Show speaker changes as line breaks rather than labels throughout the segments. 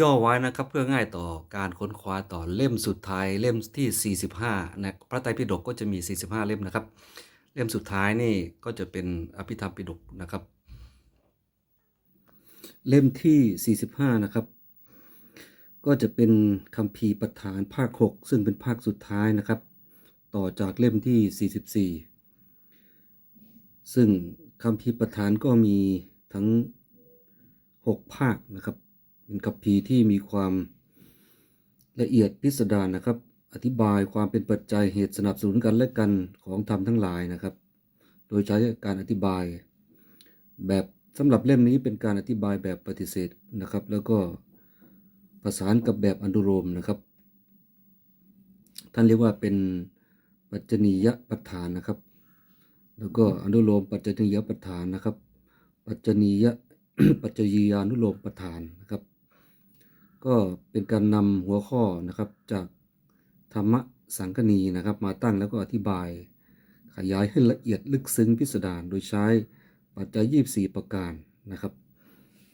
ย่อไว้นะครับเพื่อง่ายต่อการค้นคว้าต่อเล่มสุดท้ายเล่มที่ 45นะพระไตรปิฎกก็จะมี 45 เล่มนะครับ เล่มสุดท้ายนี่ก็จะเป็นอภิธรรมปิฎกนะครับ เล่มที่ 45 นะครับ ก็จะเป็นคัมภีประธานภาค 6 ซึ่งเป็นภาคสุดท้ายนะครับ ต่อจากเล่มที่ 44 ซึ่งคัมภีประธานก็มีทั้ง 6 ภาคนะครับ เป็นคัมภีร์ที่มีความละเอียดพิสดารนะครับ อธิบายความเป็นปัจจัยเหตุสนับสนุนกันและกันของธรรมทั้งหลายนะครับ โดยใช้การอธิบาย แบบสำหรับเล่มนี้เป็นการอธิบายแบบปฏิเสธนะครับ แล้วก็ประสานกับแบบอนุโลมนะครับ ท่านเรียกว่าเป็นปัจจนียปัฏฐานนะครับ แล้วก็อนุโลมปัจจนียปัฏฐานนะครับ ปัจจนียปัจจยียานุโลมปัฏฐานนะครับ ก็เป็นการนำหัวข้อนะครับจากธรรมสังคณีนะครับ มาตั้งแล้วก็อธิบาย ขยายให้ละเอียดลึกซึ้งพิสดารโดยใช้ปัจจัย 24 ประการนะครับ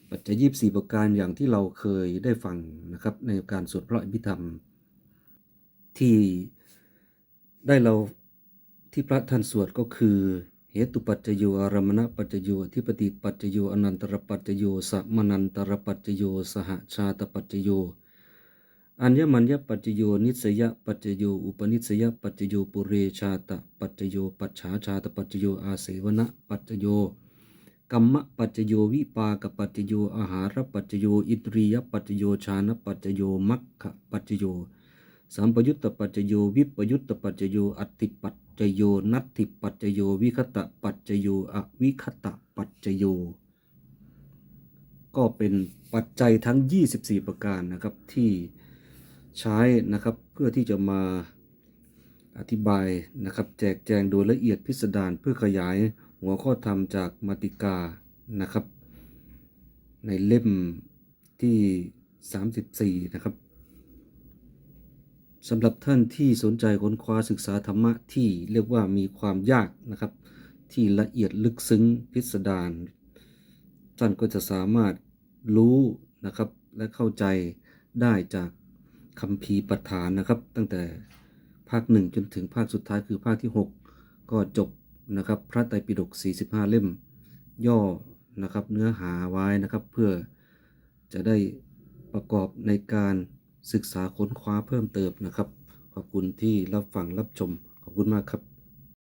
ปัจจัย 24 ประการอย่างที่เราเคยได้ฟังนะครับในการสวดพระอภิธรรม ที่ได้เราที่พระท่านสวดก็คือ เหตุปัจจโยอารมณปัจจโยทิปติปัจจโยอนันตรปัจจโยสัมนันตรปัจจโยสหชาตปัจจโยอัญญมัญญปัจจโยนิสยปัจจโยอุปนิสยปัจจโยปุเรชาตปัจจโยปัจฉาชาตปัจจโยอาเสวนปัจจโยกัมมปัจจโยวิปากปัจจโยอาหารปัจจโยอิตรียปัจจโยชานปัจจโยมัคคะปัจจโย สัมปยุตตปัจจโยวิปยุตตปัจจโยอัติปัจจโยนัตติปัจจโยวิคตะปัจจโยอวิคตะปัจจโย ก็เป็นปัจจัยทั้ง 24 ประการนะครับที่ใช้นะครับเพื่อที่จะมาอธิบายนะครับแจกแจงโดยละเอียดพิสดารเพื่อขยายหัวข้อธรรมจากมาติกานะครับ ในเล่มที่ 34 นะครับ สำหรับท่านที่สนใจค้นคว้าศึกษาธรรมะที่เรียกว่ามีความยากนะครับ ที่ละเอียดลึกซึ้งพิสดารท่านก็จะสามารถรู้นะครับและเข้าใจได้จากคำพีประธานนะครับ ตั้งแต่ภาคหนึ่งจนถึงภาคสุดท้ายคือภาคที่ 6 ก็จบนะครับ พระไตรปิฎก45 เล่ม ย่อนะครับเนื้อหาไว้นะครับ เพื่อจะได้ประกอบในการ ศึกษาค้นคว้าเพิ่มเติมนะครับ ขอบคุณที่รับฟังรับชม ขอบคุณมากครับ